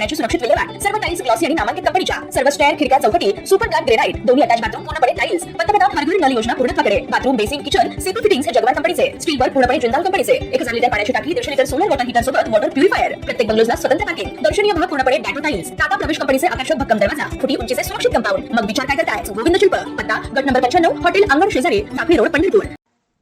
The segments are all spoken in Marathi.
नळ सुरक्षित विल्हेवाट. सर्व टाईल्स ग्लॉसी आणि नामांकित कंपनीच्या सर्व स्टेअर खिडक्या चौकटी सुपर गार्ड ग्रेनाइट दोन्ही अटॅच बाथरूम पूर्णपणे टाईल्स पंतप्रधान हरघर नल योजना पूर्णत्वाकडे bathroom basin kitchen CP fittings हे जगवार कंपनीचे स्टील वर्क पूर्णपणे जिंदाल कंपनीचे. एक हजार लिटर पाण्याची टाकी दीडशे लिटर सोलर वॉटर हीटर सोबत वॉटर प्युरिफायर प्रत्येक बंगलोजला स्वतंत्र पार्किंग दर्शनीय भाग पूर्णपणे डॅटो टाईल्स टाटा प्रवेश कंपनीचे आकर्षक भक्कम दरवाजा. फुटी उंचीचे सुरक्षित कंपाऊंड मग विचार काय करताय? गोविंद शिल्प. पत्ता गट नंबर पंच्याण्णव हॉटेल अंगण शेजारी साखळी रोड पंढरपूर.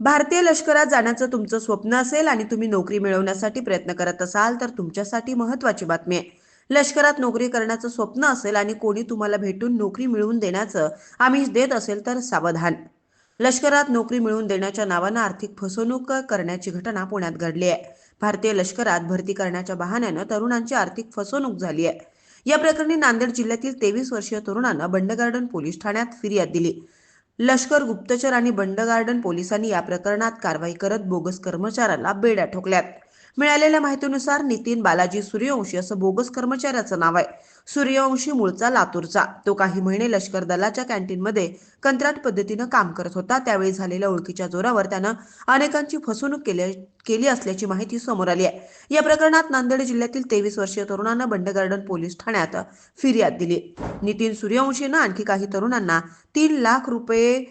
भारतीय लष्करात जाण्याचं तुमचं स्वप्न असेल आणि तुम्ही नोकरी मिळवण्यासाठी प्रयत्न करत असाल तर तुमच्यासाठी महत्वाची बातमी आहे. लष्करात नोकरी करण्याचं स्वप्न असेल आणि कोणी तुम्हाला भेटून नोकरी मिळवून देण्याचं आमिष देत असेल तर सावधान. लष्करात नोकरी मिळवून देण्याच्या नावानं आर्थिक फसवणूक करण्याची घटना पुण्यात घडली आहे. भारतीय लष्करात भरती करण्याच्या बहाण्यानं तरुणांची आर्थिक फसवणूक झाली आहे. या प्रकरणी नांदेड जिल्ह्यातील तेवीस वर्षीय तरुणानं बंडगार्डन पोलीस ठाण्यात फिर्याद दिली. लष्कर गुप्तचर आणि बंडगार्डन पोलिसांनी या प्रकरणात कारवाई करत बोगस कर्मचाऱ्याला बेड्या ठोकल्यात. मिळालेल्या माहितीनुसार नितीन बालाजी सूर्यवंशी असं बोगस कर्मचाऱ्याचं नाव आहे. सूर्यवंशी मूळचा लातूरचा. तो काही महिने लष्कर दलाच्या कॅन्टीनमध्ये कंत्राट पद्धतीनं काम करत होता. त्यावेळी झालेल्या ओळखीच्या जोरावर त्यानं अनेकांची फसवणूक केली केली असल्याची माहिती समोर आली आहे. या प्रकरणात नांदेड जिल्ह्यातील तेवीस वर्षीय तरुणानं बंडगार्डन पोलीस ठाण्यात फिर्याद दिली. नितीन सूर्यवंशीनं आणखी काही तरुणांना तीन लाख रुपये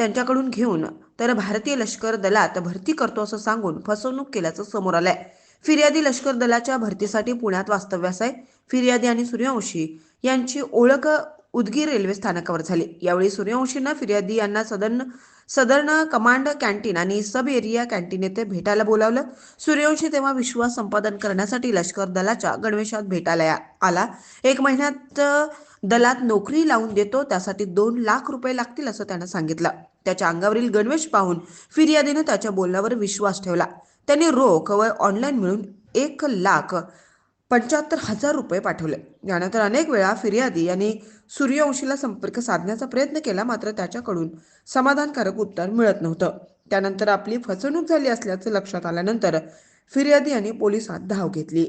त्यांच्याकडून घेऊन तर भारतीय लष्कर दलात भरती करतो असं सांगून फसवणूक केल्याचं समोर आलंय. फिर्यादी लष्कर दलाच्या भरतीसाठी पुण्यात वास्तव्यास आहे. फिर्यादी आणि सूर्यवंशी यांची ओळख उदगीर रेल्वे स्थानकावर झाले. यावेळी सूर्यवंशीनं फिर्यादी यांना सदन सदर्न कमांड कॅन्टीन आणि सब एरिया कॅन्टीन येथे भेटायला बोलावलं. सूर्यवंशी तेव्हा विश्वास संपादन करण्यासाठी लष्कर दलाच्या गणवेशात भेटायला आला. एक महिन्यात दलात नोकरी लावून देतो त्यासाठी दोन लाख रुपये लागतील असं त्यानं सांगितलं. त्याच्या अंगावरील गणवेश पाहून फिर्यादीनं त्याच्या बोलण्यावर विश्वास ठेवला. त्यांनी रोख व ऑनलाईन मिळून एक लाख पंच्याहत्तर हजार रुपये पाठवले. यानंतर अनेक वेळा फिर्यादी यांनी सूर्यवंशीला संपर्क साधण्याचा प्रयत्न केला मात्र त्याच्याकडून समाधानकारक उत्तर मिळत नव्हतं. त्यानंतर आपली फसवणूक झाली असल्याचं लक्षात आल्यानंतर फिर्यादी यांनी पोलिसात धाव घेतली.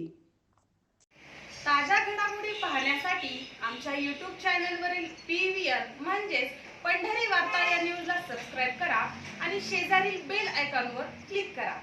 ताज्या घडामोडी पाहण्यासाठी आमच्या यूट्यूब चॅनलवरील पी व्ही आर म्हणजेच पंढरी वार्ता या न्यूजला सबस्क्राईब करा आणि शेजारील बेल आयकॉनवर क्लिक करा.